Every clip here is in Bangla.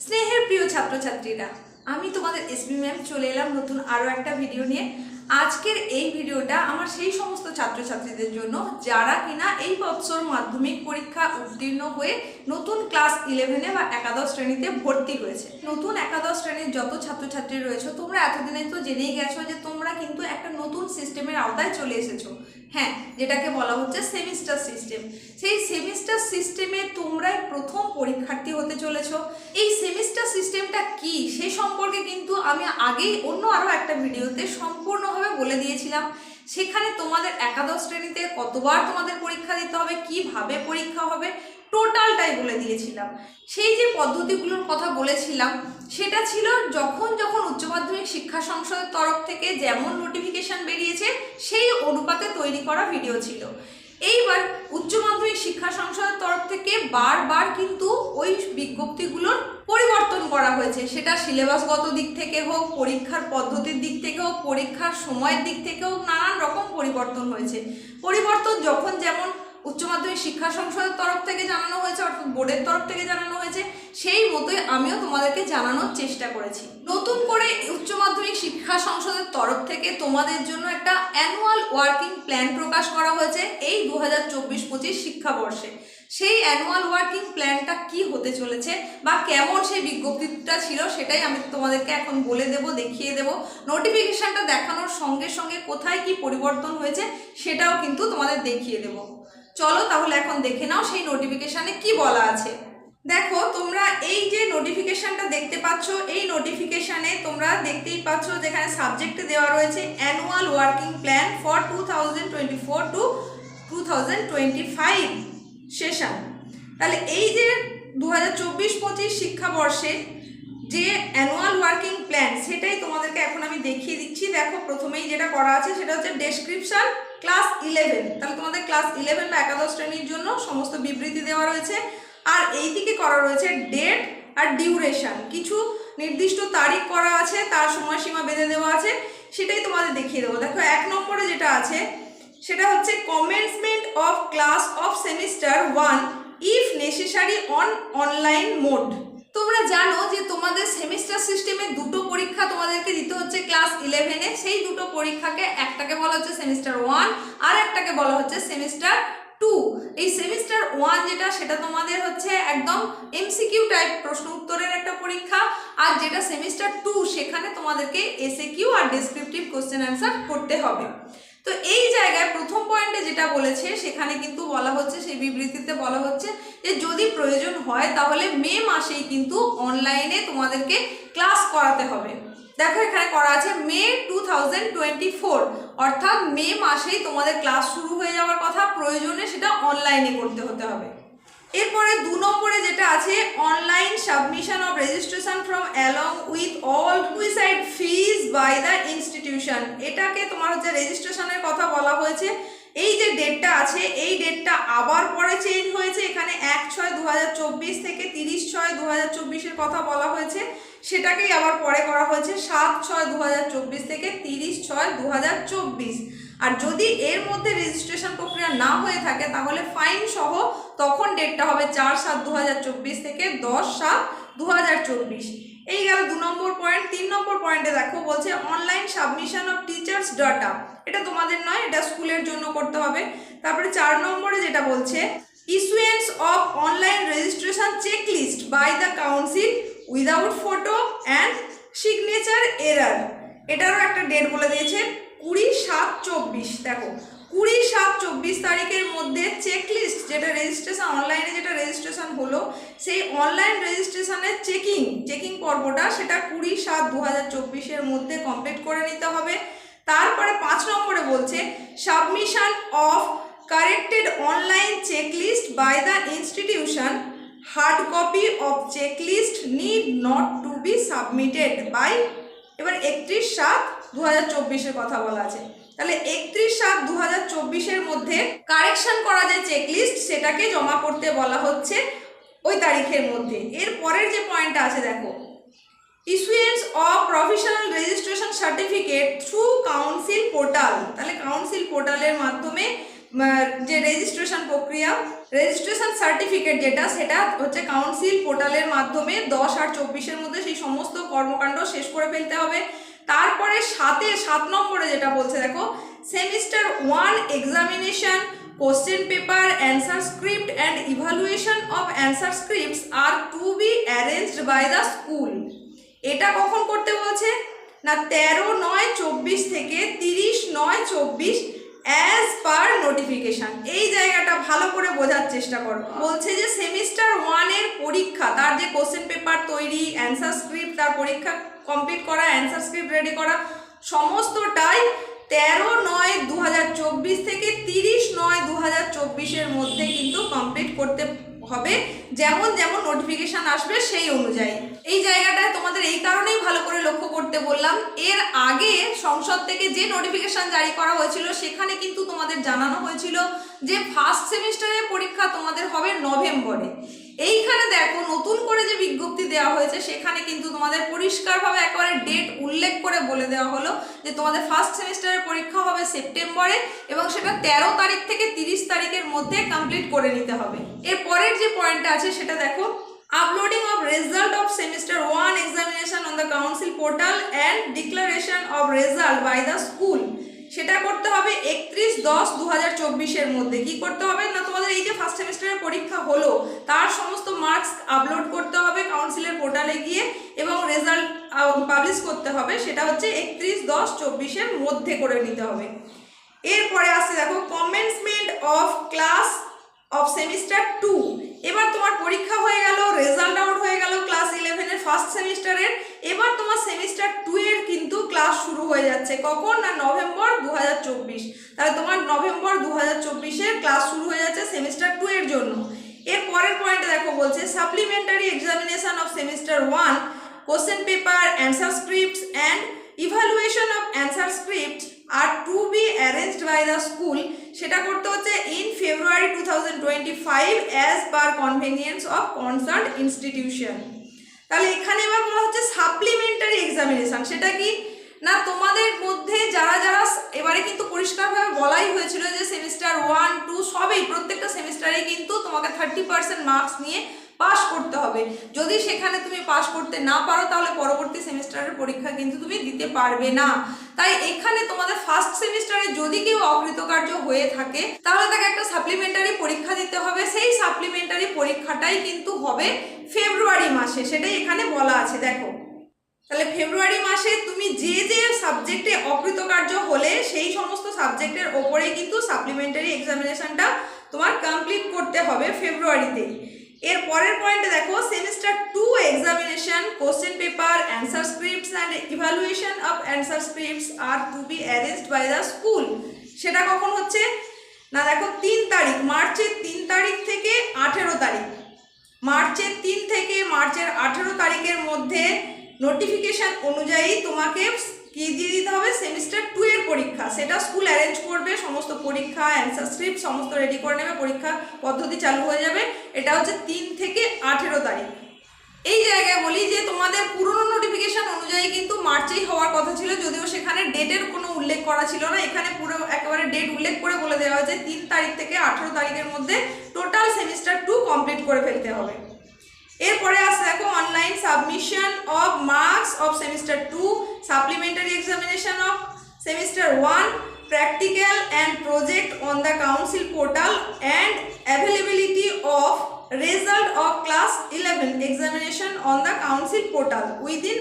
স্নেহের প্রিয় ছাত্রছাত্রীরা, আমি তোমাদের এসবি ম্যাম চলে এলাম নতুন আরও একটা ভিডিও নিয়ে। আজকের এই ভিডিওটা আমার সেই সমস্ত ছাত্রছাত্রীদের জন্য যারা কিনা এই বছর মাধ্যমিক পরীক্ষা উত্তীর্ণ হয়ে নতুন ক্লাস ইলেভেনে বা একাদশ শ্রেণীতে ভর্তি হয়েছে। নতুন একাদশ শ্রেণির যত ছাত্রছাত্রী রয়েছে, তোমরা এতদিনে তো জেনেই গেছো যে তোমরা কিন্তু একটা নতুন সিস্টেমের আওতায় চলে এসেছ। হ্যাঁ যেটাকে বলা হচ্ছে সেমিস্টার সিস্টেম সেই সেমিস্টার সিস্টেমে তোমরাই প্রথম পরীক্ষার্থী হতে চলেছো। এই সেমিস্টার সিস্টেমটা কি, সে সম্পর্কে কিন্তু আমি আগেই অন্য আরও একটা ভিডিওতে সম্পূর্ণভাবে বলে দিয়েছিলাম। সেখানে তোমাদের একাদশ শ্রেণীতে কতবার তোমাদের পরীক্ষা দিতে হবে, কীভাবে পরীক্ষা হবে টোটালটাই বলে দিয়েছিলাম। সেই যে পদ্ধতিগুলোর কথা বলেছিলাম, সেটা ছিল যখন যখন উচ্চ মাধ্যমিক শিক্ষা সংসদের তরফ থেকে যেমন নোটিফিকেশন বেরিয়েছে, সেই অনুপাতে তৈরি করা ভিডিও ছিল। এইবার উচ্চ মাধ্যমিক শিক্ষা সংসদের তরফ থেকে বারবার কিন্তু ওই বিজ্ঞপ্তিগুলোর পরিবর্তন করা হয়েছে। সেটা সিলেবাসগত দিক থেকে হোক, পরীক্ষার পদ্ধতির দিক থেকে হোক, পরীক্ষার সময়ের দিক থেকে হোক, নানান রকম পরিবর্তন হয়েছে। পরিবর্তন যখন যেমন উচ্চ মাধ্যমিক শিক্ষা সংসদের তরফ থেকে জানানো হয়েছে, অর্থাৎ বোর্ডের তরফ থেকে জানানো হয়েছে, সেই মতোই আমিও তোমাদেরকে জানানোর চেষ্টা করেছি। নতুন করে শিক্ষা সংসদের তরফ থেকে তোমাদের জন্য একটা অ্যানুয়াল ওয়ার্কিং প্ল্যান প্রকাশ করা হয়েছে এই দু হাজার চব্বিশ পঁচিশ শিক্ষাবর্ষে। সেই অ্যানুয়াল ওয়ার্কিং প্ল্যানটা কি হতে চলেছে বা কেমন সেই বিজ্ঞপ্তিটা ছিল সেটাই আমি তোমাদেরকে এখন বলে দেব, দেখিয়ে দেব। নোটিফিকেশনটা দেখানোর সঙ্গে সঙ্গে কোথায় কি পরিবর্তন হয়েছে সেটাও কিন্তু তোমাদের দেখিয়ে দেব। চলো তাহলে এখন দেখে নাও সেই নোটিফিকেশানে কি বলা আছে। দেখো, তোমরা এই যে নোটিফিকেশানটা দেখতে পাচ্ছ, এই নোটিফিকেশানে তোমরা দেখতেই পাচ্ছ যেখানে সাবজেক্টে দেওয়া রয়েছে annual working plan for two thousand twenty four to two twenty five session তাহলে এই যে দু হাজার চব্বিশ পঁচিশ শিক্ষাবর্ষে যে অ্যানুয়াল ওয়ার্কিং প্ল্যান সেটাই তোমাদেরকে এখন আমি দেখিয়ে দিচ্ছি। দেখো, প্রথমেই যেটা করা আছে, সেটা হচ্ছে ডেসক্রিপশন ক্লাস ইলেভেন তাহলে তোমাদের ক্লাস ইলেভেন বা একাদশ শ্রেণির জন্য সমস্ত বিবৃতি দেওয়া রয়েছে। আর এই দিকে করা রয়েছে ডেট আর ডিউরেশন কিছু নির্দিষ্ট তারিখ করা আছে, তার সময়সীমা বেঁধে দেওয়া আছে, সেটাই তোমাদের দেখিয়ে দেবো। দেখো, এক নম্বরে যেটা আছে, সেটা হচ্ছে commencement of class of semester one if necessary on online mode তোমরা জানো যে তোমাদের সেমিস্টার সিস্টেমে দুটো পরীক্ষা তোমাদেরকে দিতে হচ্ছে ক্লাস ইলেভেনে সেই দুটো পরীক্ষাকে একটাকে বলা হচ্ছে সেমিস্টার ওয়ান আর একটাকে বলা হচ্ছে সেমিস্টার টু এই সেমিস্টার ওয়ান যেটা, সেটা তোমাদের হচ্ছে একদম এমসিকিউ টাইপ প্রশ্ন উত্তরের একটা পরীক্ষা। আর যেটা সেমিস্টার টু সেখানে তোমাদেরকে এসএ কিউ আর ডেসক্রিপটিভ কোশ্চেন অ্যান্সার করতে হবে। তো এই জায়গায় প্রথম পয়েন্টে যেটা বলেছে, সেখানে কিন্তু বলা হচ্ছে, সেই বিবৃতিতে বলা হচ্ছে যে যদি প্রয়োজন হয় তাহলে মে মাসেই কিন্তু অনলাইনে তোমাদেরকে ক্লাস করাতে হবে। দেখো এখানে করা আছে মে টু অর্থাৎ মে মাসেই তোমাদের ক্লাস শুরু হয়ে যাওয়ার কথা, প্রয়োজনে সেটা অনলাইনে করতে হতে হবে। এরপরে দু নম্বরে যেটা আছে online submission of registration from along with all wayside fees by the institution এটাকে তোমার হচ্ছে রেজিস্ট্রেশনের কথা বলা হয়েছে। এই যে ডেটটা আছে, এই ডেটটা আবার পরে চেঞ্জ হয়েছে। এখানে এক ছয় দু থেকে তিরিশ ছয় দু হাজার কথা বলা হয়েছে। সেটাকেই আবার পরে করা হয়েছে, সাত ছয় দু থেকে তিরিশ ছয় দু আর যদি এর মধ্যে রেজিস্ট্রেশন প্রক্রিয়া না হয়ে থাকে, তাহলে ফাইন সহ তখন ডেটটা হবে চার সাত দু থেকে দশ সাত দু এই গেল দু নম্বর পয়েন্ট তিন নম্বর পয়েন্টে দেখো, বলছে online submission of teachers data এটা তোমাদের নয়, এটা স্কুলের জন্য করতে হবে। তারপরে চার নম্বরে যেটা বলছে issuance of online registration checklist by the council without photo and signature error এটারও একটা ডেট বলে দিয়েছে, কুড়ি সাত চব্বিশ। দেখো কুড়ি সাত চব্বিশ তারিখের মধ্যে চেক লিস্ট যেটা রেজিস্ট্রেশন অনলাইনে যেটা রেজিস্ট্রেশন হলো, সেই অনলাইন রেজিস্ট্রেশনের চেকিং চেকিং পর্বটা সেটা কুড়ি সাত দু হাজার চব্বিশের মধ্যে কমপ্লিট করে নিতে হবে। তারপরে পাঁচ নম্বরে বলছে submission of corrected online checklist by the institution hard copy of checklist need not to be submitted by এবার একত্রিশ সাত দু হাজার কথা বলা আছে। তাহলে একত্রিশ সাত দু হাজার চব্বিশের মধ্যে কারেকশন করা যে চেকলিস্ট সেটাকে জমা করতে বলা হচ্ছে ওই তারিখের মধ্যে। এর পরের যে পয়েন্টটা আছে, দেখো। Issuance of professional registration certificate through council portal তাহলে কাউন্সিল পোর্টালের মাধ্যমে যে রেজিস্ট্রেশন প্রক্রিয়া রেজিস্ট্রেশন সার্টিফিকেট যেটা, সেটা হচ্ছে কাউন্সিল পোর্টালের মাধ্যমে দশ আর চব্বিশের মধ্যে সেই সমস্ত কর্মকাণ্ড শেষ করে ফেলতে হবে। তারপরে সাতে, সাত নম্বরে যেটা বলছে, দেখো semester one examination question paper answer script and evaluation of answer scripts are to be arranged by the school এটা কখন করতে বলছে? না, তেরো, নয়, চব্বিশ থেকে তিরিশ, নয়, চব্বিশ অ্যাজ পার নোটিফিকেশন এই জায়গাটা ভালো করে বোঝার চেষ্টা করো। বলছে যে সেমিস্টার ওয়ানের পরীক্ষা, তার যে কোশ্চেন পেপার তৈরি অ্যান্সার স্ক্রিপ্ট তার পরীক্ষা কমপ্লিট করা অ্যান্সার স্ক্রিপ্ট রেডি করা, সমস্তটাই তেরো নয় দু থেকে তিরিশ নয় দু হাজার মধ্যে কিন্তু কমপ্লিট করতে হবে, যেমন যেমন নোটিফিকেশন আসবে সেই অনুযায়ী। এই জায়গাটায় তোমাদের এই কারণেই ভালো করে লক্ষ্য করতে বললাম। এর আগে সংসদ থেকে যে নোটিফিকেশন জারি করা হয়েছিল, সেখানে কিন্তু তোমাদের জানানো হয়েছিল যে ফার্স্ট সেমিস্টারের পরীক্ষা তোমাদের হবে নভেম্বরে। এইখানে দেখো, নতুন করে যে বিজ্ঞপ্তি দেওয়া হয়েছে, সেখানে কিন্তু তোমাদের পরিষ্কারভাবে একেবারে ডেট উল্লেখ করে বলে দেওয়া হলো যে তোমাদের ফার্স্ট সেমিস্টারের পরীক্ষা হবে সেপ্টেম্বরে এবং সেটা তেরো তারিখ থেকে তিরিশ তারিখের মধ্যে কমপ্লিট করে নিতে হবে। এর পরের যে পয়েন্টটা আছে সেটা দেখো। Uploading of result of semester one examination on the council portal and declaration of result by the school সেটা করতে হবে একত্রিশ দশ দু হাজার চব্বিশের মধ্যে। কি করতে হবে? না, তোমাদের এই যে ফার্স্ট সেমিস্টারের পরীক্ষা হলো, তার সমস্ত মার্কস আপলোড করতে হবে কাউন্সিলের পোর্টালে গিয়ে এবং রেজাল্ট পাবলিশ করতে হবে। সেটা হচ্ছে একত্রিশ দশ চব্বিশের মধ্যে করে নিতে হবে। এরপরে আসছে দেখো commencement of class of semester two এবার তোমার পরীক্ষা হয়ে গেল রেজাল্ট আউট হয়ে গেল ক্লাস ইলেভেনের ফার্স্ট সেমিস্টারের এবার তোমার সেমিস্টার টু এর কিন্তু ক্লাস শুরু হয়ে যাচ্ছে। কখন? না নভেম্বর দু হাজার চব্বিশ। তাহলে তোমার নভেম্বর দু হাজার ক্লাস শুরু হয়ে যাচ্ছে সেমিস্টার টু এর জন্য। এর পরের পয়েন্টে দেখো বলছে supplementary examination of semester one question paper answer scripts and evaluation of answer script are to be arranged by the school সেটা করতে হচ্ছে in February two thousand twenty five as per convenience of concern institution তাহলে এখানে এবার বলা হচ্ছে সাপ্লিমেন্টারি এক্সামিনেশন সেটা কি? না, তোমাদের মধ্যে যারা যারা এবারে কিন্তু পরিষ্কারভাবে বলাই হয়েছিল যে সেমিস্টার ওয়ান টু সবই প্রত্যেকটা সেমিস্টারে কিন্তু তোমাকে থার্টি পার্সেন্ট মার্কস নিয়ে পাস করতে হবে। যদি সেখানে তুমি পাস করতে না পারো, তাহলে পরবর্তী সেমিস্টারের পরীক্ষা কিন্তু তুমি দিতে পারবে না। তাই এখানে তোমাদের ফার্স্ট সেমিস্টারে যদি কেউ অকৃতকার্য হয়ে থাকে, তাহলে তাকে একটা সাপ্লিমেন্টারি পরীক্ষা দিতে হবে। সেই সাপ্লিমেন্টারি পরীক্ষাটাই কিন্তু হবে ফেব্রুয়ারি মাসে, সেটাই এখানে বলা আছে, দেখো। তাহলে ফেব্রুয়ারি মাসে তুমি যে যে সাবজেক্টে অকৃতকার্য হলে, সেই সমস্ত সাবজেক্টের ওপরে কিন্তু সাপ্লিমেন্টারি এক্সামিনেশনটা তোমার কমপ্লিট করতে হবে ফেব্রুয়ারিতেই। এর পরের পয়েন্টে দেখো semester two examination question paper answer scripts and evaluation of answer scripts are to be arranged by the school সেটা কখন হচ্ছে? না, দেখো, তিন তারিখ, মার্চের তিন তারিখ থেকে আঠেরো তারিখ। মার্চের তিন থেকে মার্চের আঠেরো তারিখের মধ্যে নোটিফিকেশন অনুযায়ী তোমাকে কি দিয়ে দিতে হবে সেমিস্টার টু এর পরীক্ষা। সেটা স্কুল অ্যারেঞ্জ করবে, সমস্ত পরীক্ষা অ্যান্সার স্ক্রিপ্ট সমস্ত রেডি করে নেবে, পরীক্ষা পদ্ধতি চালু হয়ে যাবে। এটা হচ্ছে তিন থেকে আঠেরো তারিখ। এই জায়গায় বলি যে তোমাদের পুরনো নোটিফিকেশন অনুযায়ী কিন্তু মার্চেই হওয়ার কথা ছিল, যদিও সেখানে ডেটের কোনো উল্লেখ করা ছিল না। এখানে পুরো একেবারে ডেট উল্লেখ করে বলে দেওয়া হয়েছে, তিন তারিখ থেকে আঠেরো তারিখের মধ্যে টোটাল সেমিস্টার টু কমপ্লিট করে ফেলতে হবে। এরপরে আসছে দেখো online submission of marks of semester two supplementary examination of semester one practical and project on the council portal and availability of result of class eleven examination on the council portal within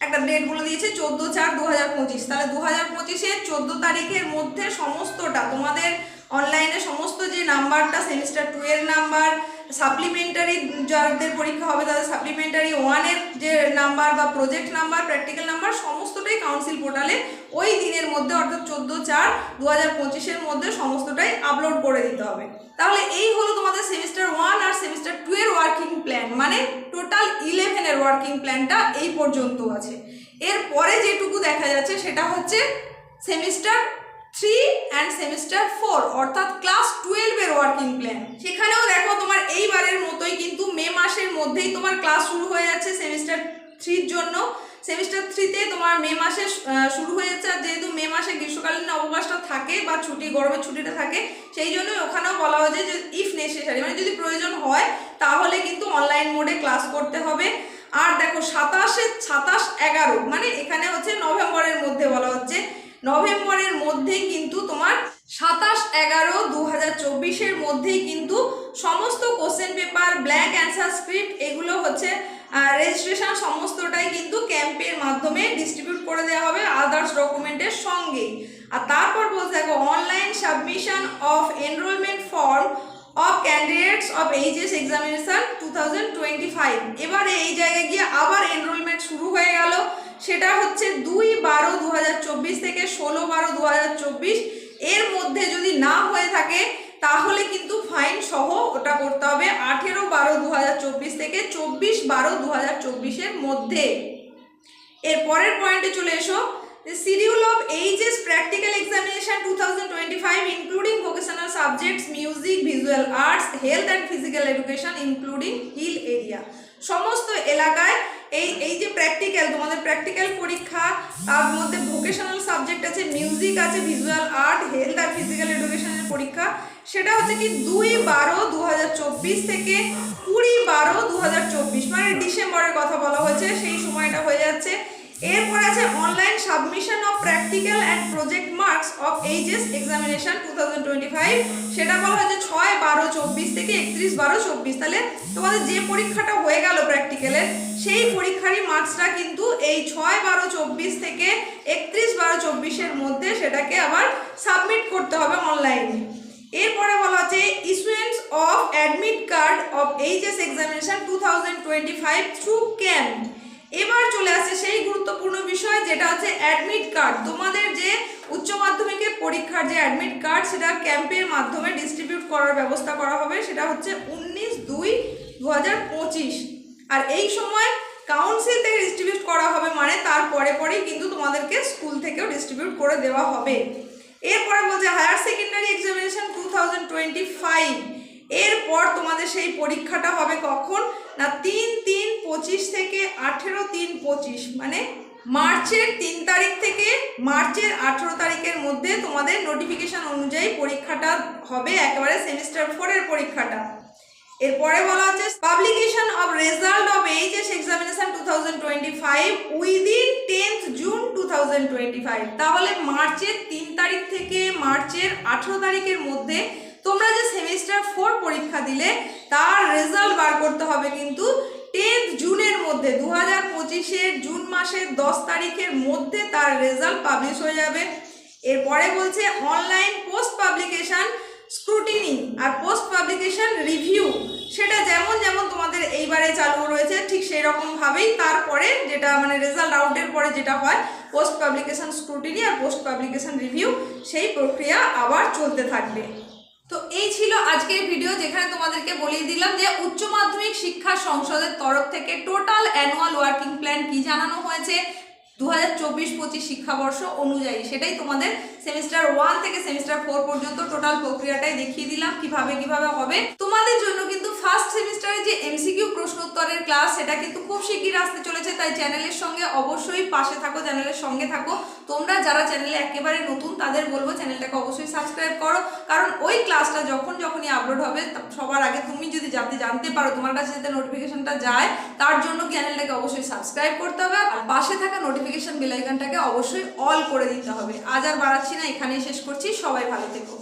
একটা ডেট বলে দিয়েছে চোদ্দ চার দু হাজার পঁচিশ। তাহলে দু হাজার পঁচিশের চোদ্দ তারিখের মধ্যে সমস্তটা তোমাদের অনলাইনে সমস্ত যে নাম্বারটা সেমিস্টার টু এর নাম্বার সাপ্লিমেন্টারি যাদের পরীক্ষা হবে, তাদের সাপ্লিমেন্টারি ওয়ানের যে নাম্বার বা প্রজেক্ট নাম্বার প্র্যাকটিক্যাল নাম্বার সমস্তটাই কাউন্সিল পোর্টালে ওই দিনের মধ্যে, অর্থাৎ চোদ্দ চার দু হাজার পঁচিশের মধ্যে সমস্তটাই আপলোড করে দিতে হবে। তাহলে এই হলো তোমাদের সেমিস্টার ওয়ান আর সেমিস্টার টু এর ওয়ার্কিং প্ল্যান মানে টোটাল ইলেভেনের ওয়ার্কিং প্ল্যানটা এই পর্যন্ত আছে। এরপরে যেটুকু দেখা যাচ্ছে, সেটা হচ্ছে semester three and semester four অর্থাৎ ক্লাস টুয়েলভের ওয়ার্কিং প্ল্যান সেখানেও দেখো তোমার এইবারের মতোই কিন্তু মে মাসের মধ্যেই তোমার ক্লাস শুরু হয়ে যাচ্ছে সেমিস্টার থ্রির জন্য। সেমিস্টার থ্রিতে তোমার মে মাসে শুরু হয়ে যাচ্ছে। আর যেহেতু মে মাসে গ্রীষ্মকালীন অবকাশটা থাকে বা ছুটি, গরমের ছুটিটা থাকে, সেই জন্যই ওখানেও বলা হয়েছে যে ইফ নেসেসারি মানে যদি প্রয়োজন হয়, তাহলে কিন্তু অনলাইন মোডে ক্লাস করতে হবে। আর দেখো সাতাশে, সাতাশ এগারো মানে এখানে হচ্ছে নভেম্বরের মধ্যে বলা হচ্ছে। নভেম্বরের মধ্যেই কিন্তু তোমার সাতাশ এগারো দু হাজার চব্বিশের মধ্যেই কিন্তু সমস্ত question paper blank answer script এগুলো হচ্ছে রেজিস্ট্রেশন সমস্তটাই কিন্তু ক্যাম্পের মাধ্যমে ডিস্ট্রিবিউট করে দেওয়া হবে আদার্স ডকুমেন্টের সঙ্গেই। আর তারপর বলতে দেখো online submission of enrolment form of candidates of HS examination two thousand twenty five এবারে এই জায়গায় গিয়ে আবার এনরোলমেন্ট শুরু হয়ে গেল। সেটা হচ্ছে দুই বারো দু থেকে ষোলো বারো দু এর মধ্যে যদি না হয়ে থাকে, তাহলে কিন্তু ফাইন সহ ওটা করতে হবে আঠেরো বারো দু থেকে চব্বিশ বারো দু চব্বিশের মধ্যে। এর পরের পয়েন্টে চলে এসো। Schedule of HS practical examination two thousand twenty five including vocational subjects music visual arts health and physical education including hill area সমস্ত এলাকায় এই এই যে প্র্যাকটিক্যাল তোমাদের প্র্যাকটিক্যাল পরীক্ষা, তার মধ্যে ভোকেশনাল সাবজেক্ট আছে মিউজিক আছে ভিজুয়াল আর্ট হেলথ আর ফিজিক্যাল এডুকেশনের পরীক্ষা। সেটা হচ্ছে কি দুই বারো দু থেকে কুড়ি বারো দু মানে ডিসেম্বরের কথা বলা হয়েছে, সেই সময়টা হয়ে যাচ্ছে। এরপর আছে online submission of practical and project marks of HS examination two thousand twenty five সেটা বলা হয়েছে ছয় বারো চব্বিশ থেকে একত্রিশ বারো চব্বিশ। তাহলে তোমাদের যে পরীক্ষাটা হয়ে গেল প্র্যাকটিক্যালের সেই পরীক্ষারই মার্কসটা কিন্তু এই ছয় বারো চব্বিশ থেকে একত্রিশ বারো চব্বিশের মধ্যে সেটাকে আবার সাবমিট করতে হবে অনলাইনে এরপরে বলা হচ্ছে issuance of admit card of HS examination two thousand twenty five through camp এবার চলে আসছে সেই গুরুত্বপূর্ণ বিষয়, যেটা হচ্ছে অ্যাডমিট কার্ড তোমাদের যে উচ্চ মাধ্যমিকের পরীক্ষার যে অ্যাডমিট কার্ড সেটা ক্যাম্পের মাধ্যমে ডিস্ট্রিবিউট করার ব্যবস্থা করা হবে। সেটা হচ্ছে উনিশ দুই দু আর এই সময় কাউন্সিল থেকে ডিস্ট্রিবিউট করা হবে মানে তার পরে পরেই কিন্তু তোমাদেরকে স্কুল থেকেও ডিস্ট্রিবিউট করে দেওয়া হবে। এরপরে বলছে higher secondary examination two thousand twenty five এরপর তোমাদের সেই পরীক্ষাটা হবে কখন? না, তিন তিন, পঁচিশ থেকে আঠেরো, তিন, পঁচিশ। মানে মার্চের তিন তারিখ থেকে মার্চের আঠেরো তারিখের মধ্যে তোমাদের নোটিফিকেশন অনুযায়ী পরীক্ষাটা হবে একেবারে সেমিস্টার ফোরের পরীক্ষাটা। এরপরে বলা হচ্ছে publication of result of HS examination two thousand twenty five within June two thousand twenty five তাহলে মার্চের তিন তারিখ থেকে মার্চের আঠেরো তারিখের মধ্যে তোমরা যে সেমিস্টার ফোর পরীক্ষা দিলে, তার রেজাল্ট বার করতে হবে কিন্তু টেন্থ জুনের মধ্যে দু হাজার পঁচিশের জুন মাসের দশ তারিখের মধ্যে তার রেজাল্ট পাবলিশ হয়ে যাবে। এরপরে বলছে অনলাইন পোস্ট পাবলিকেশন স্ক্রুটিনি আর পোস্ট পাবলিকেশান রিভিউ সেটা যেমন যেমন তোমাদের এইবারে চালু রয়েছে, ঠিক সেই রকমভাবেই তারপরে যেটা মানে রেজাল্ট আউটের পরে যেটা হয় পোস্ট পাবলিকেশন স্ক্রুটিনি আর পোস্ট পাবলিকেশান রিভিউ সেই প্রক্রিয়া আবার চলতে থাকবে। তো এই ছিল আজকের ভিডিও যেখানে তোমাদেরকে বলিয়ে দিলাম যে উচ্চ মাধ্যমিক শিক্ষা সংসদের তরফ থেকে টোটাল অ্যানুয়াল ওয়ার্কিং প্ল্যান কি জানানো হয়েছে দু হাজার চব্বিশ পঁচিশ শিক্ষাবর্ষ অনুযায়ী? সেটাই তোমাদের সেমিস্টার ওয়ান থেকে সেমিস্টার ফোর পর্যন্ত টোটাল প্রক্রিয়াটাই দেখিয়ে দিলাম, কীভাবে কীভাবে হবে। তোমাদের জন্য কিন্তু ফার্স্ট এমসিকিউ প্রশ্ন উত্তরের ক্লাস সেটা কিন্তু খুব শিগগির আসতে চলেছে, তাই চ্যানেলের সঙ্গে অবশ্যই পাশে থাকো চ্যানেলের সঙ্গে থাকো। তোমরা যারা চ্যানেলে একেবারে নতুন, তাদের বলব চ্যানেলটাকে অবশ্যই সাবস্ক্রাইব করো। কারণ ওই ক্লাসটা যখন যখনই আপলোড হবে সবার আগে তুমি যদি যাতে জানতে পারো, তোমার কাছে যাতে নোটিফিকেশনটা যায়, তার জন্য চ্যানেলটাকে অবশ্যই সাবস্ক্রাইব করতে হবে। আর পাশে থাকা নোটিফিকেশন বেল আইকনটাকে অবশ্যই অল করে দিতে হবে। আজ আর বাড়াচ্ছি না, এখানেই শেষ করছি। সবাই ভালো থেকো।